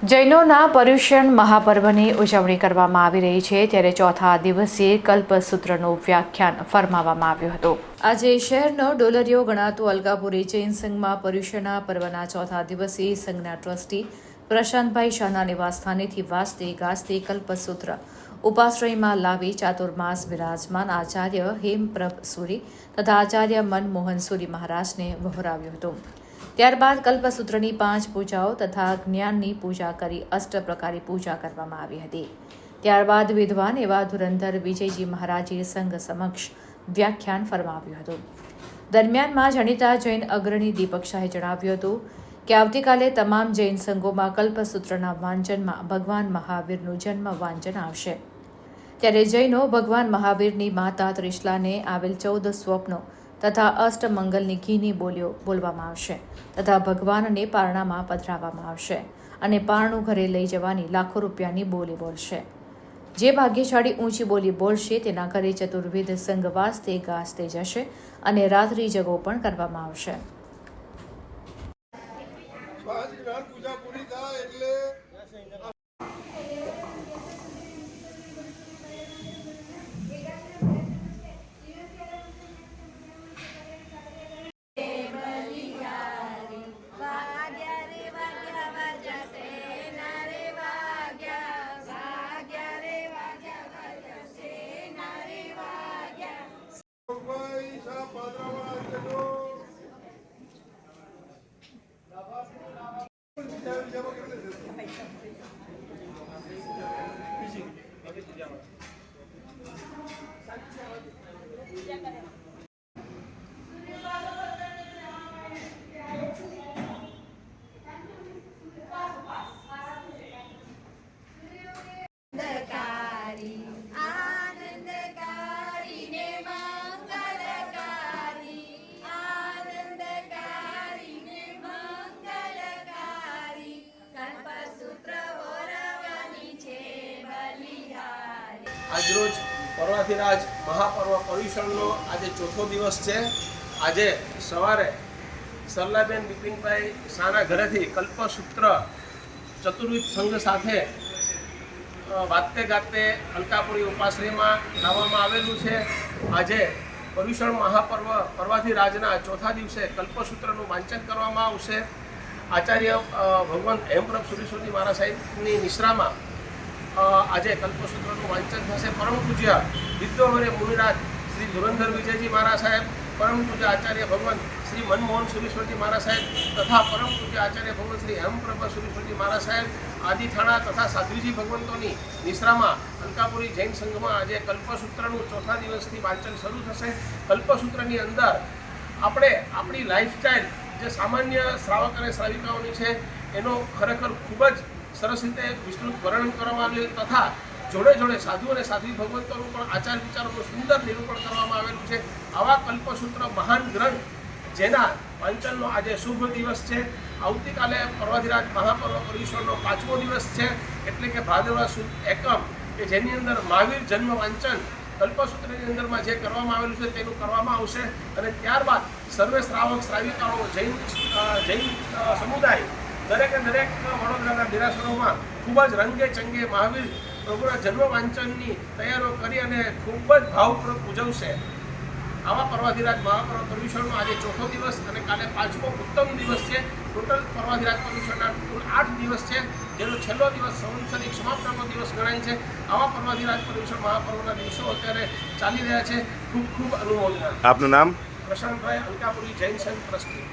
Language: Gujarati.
જૈનોના પર્યુષણ મહાપર્વની ઉજવણી કરવામાં આવી રહી છે, ત્યારે ચોથા દિવસે કલ્પસૂત્રનું વ્યાખ્યાન ફરમાવવામાં આવ્યું હતું. આજે શહેરનો ડોલરિયો ગણાતો અલગાપુરી જૈન સંઘમાં પર્યુષણના પર્વના ચોથા દિવસે સંઘના ટ્રસ્ટી પ્રશાંતભાઈ શાહના નિવાસસ્થાનેથી વાજતે ગાજતે કલ્પસૂત્ર ઉપાશ્રયમાં લાવી ચાતુર્માસ વિરાજમાન આચાર્ય હેમપ્રભ સુરી તથા આચાર્ય મનમોહન સુરી મહારાજને વહોરાવ્યું હતું. ત્યારબાદ કલ્પસૂત્રની પાંચ પૂજાઓ તથા જ્ઞાનની પૂજા કરી અષ્ટ પ્રકારે પૂજા કરવામાં આવી હતી. ત્યારબાદ વિદ્વાન એવા ધુરંધર વિજયજી મહારાજે સંઘ સમક્ષ વ્યાખ્યાન ફરમાવ્યું હતું. દરમિયાનમાં જાણીતા જૈન અગ્રણી દીપક શાહે જણાવ્યું હતું કે આવતીકાલે તમામ જૈન સંઘોમાં કલ્પસૂત્રના વાંચનમાં ભગવાન મહાવીરનું જન્મ વાંચન આવશે. ત્યારે જૈનો ભગવાન મહાવીરની માતા ત્રિશલાને આવેલ ચૌદ સ્વપ્નો તથા અષ્ટમંગલની ઘીની બોલીઓ બોલવામાં આવશે તથા ભગવાનને પારણામાં પધરાવવામાં આવશે અને પારણું ઘરે લઈ જવાની લાખો રૂપિયાની બોલી બોલશે. જે ભાગ્યશાળી ઊંચી બોલી બોલશે તેના ઘરે ચતુર્વિધ સંઘવાસ તે ગાજતે જશે અને રાત્રિ જગો પણ કરવામાં આવશે. પૂરી થાય એટલે આજરોજ પર્વાધિરાજ મહાપર્વ પર્યુષણનો આજે ચોથો દિવસ છે. આજે સવારે સરલાબેન બિપિનભાઈ શાહના ઘરેથી કલ્પસૂત્ર ચતુર્વિધ સંઘ સાથે વાતે ગાતે અલકાપુરી ઉપાશ્રયમાં લાવવામાં આવેલું છે. આજે પર્યુષણ મહાપર્વ પર્વાધિરાજના ચોથા દિવસે કલ્પસૂત્રનું વાંચન કરવામાં આવશે. આચાર્ય ભગવાન હેમપ્રભ સુરેશ્વરજી મહારાજ સાહેબની નિશ્રામાં આજે કલ્પસૂત્રનું વાંચન થશે. પરમ પૂજ્ય વિદ્વવરે મુનિરાજ શ્રી ધુરંધર વિજયજી મહારાજ સાહેબ, પરમ પૂજ્ય આચાર્ય ભગવાન શ્રી મનમોહન સુરેશ્વરજી મહારાજ સાહેબ તથા પરમ પૂજ્ય આચાર્ય ભગવાન શ્રી હેમપ્રભા સુરેશ્વરજી મહારાજ સાહેબ આદિ થાણા તથા સાધ્વીજી ભગવંતોની નિશ્રામાં અલકાપુરી જૈન સંઘમાં આજે કલ્પસૂત્રનું ચોથા દિવસથી વાંચન શરૂ થશે. કલ્પસૂત્રની અંદર આપણે આપણી લાઈફસ્ટાઈલ જે સામાન્ય શ્રાવક અને શ્રાવિકાઓની છે, એનો ખરેખર ખૂબ જ સરસ રીતે વિસ્તૃત વર્ણન કરવામાં આવ્યું તથા જોડે જોડે સાધુ અને સાધ્વી ભગવંતોનું પણ આચાર વિચારોનું સુંદર નિરૂપણ કરવામાં આવેલું છે. આવા કલ્પસૂત્ર મહાન ગ્રંથ જેના વાંચનનો આજે શુભ દિવસ છે. આવતીકાલે પર્વાધિરાજ મહાપર્વ પરિશ્વરનો પાંચમો દિવસ છે. એટલે કે ભાદરવા સુદ એકમ, કે જેની અંદર મહાવીર જન્મ વાંચન કલ્પસૂત્રની અંદરમાં જે કરવામાં આવેલું છે તેનું કરવામાં આવશે. અને ત્યારબાદ સર્વે શ્રાવક શ્રાવિકાઓ જૈન જૈન સમુદાય દરેકે દરેક વડોદરાના દેરાસરોમાં ખૂબ જ રંગે ચંગે મહાવીર પ્રભુના જન્મ વાંચનની તૈયારો કરી અને ખૂબ જ ભાવપૂર્વક ઉજવશે. આવા પર્વાધિરાજ મહાપર્વ પર્યુષણનો આજે ચોથો દિવસ અને કાલે પાંચમો ઉત્તમ દિવસ છે. ટોટલ પર્વાધિરાજ પર્યુષણના કુલ આઠ દિવસ છે જેનો છેલ્લો દિવસ સંવત્સરિક સમાપનનો દિવસ ગણાય છે. આવા પર્વાધિરાજ પર્યુષણ મહાપર્વના દિવસો અત્યારે ચાલી રહ્યા છે. ખૂબ ખૂબ અનુમોદના. આપનું નામ? પ્રશાંતભાઈ અલકાપુરી જૈન સંઘ ટ્રસ્ટી.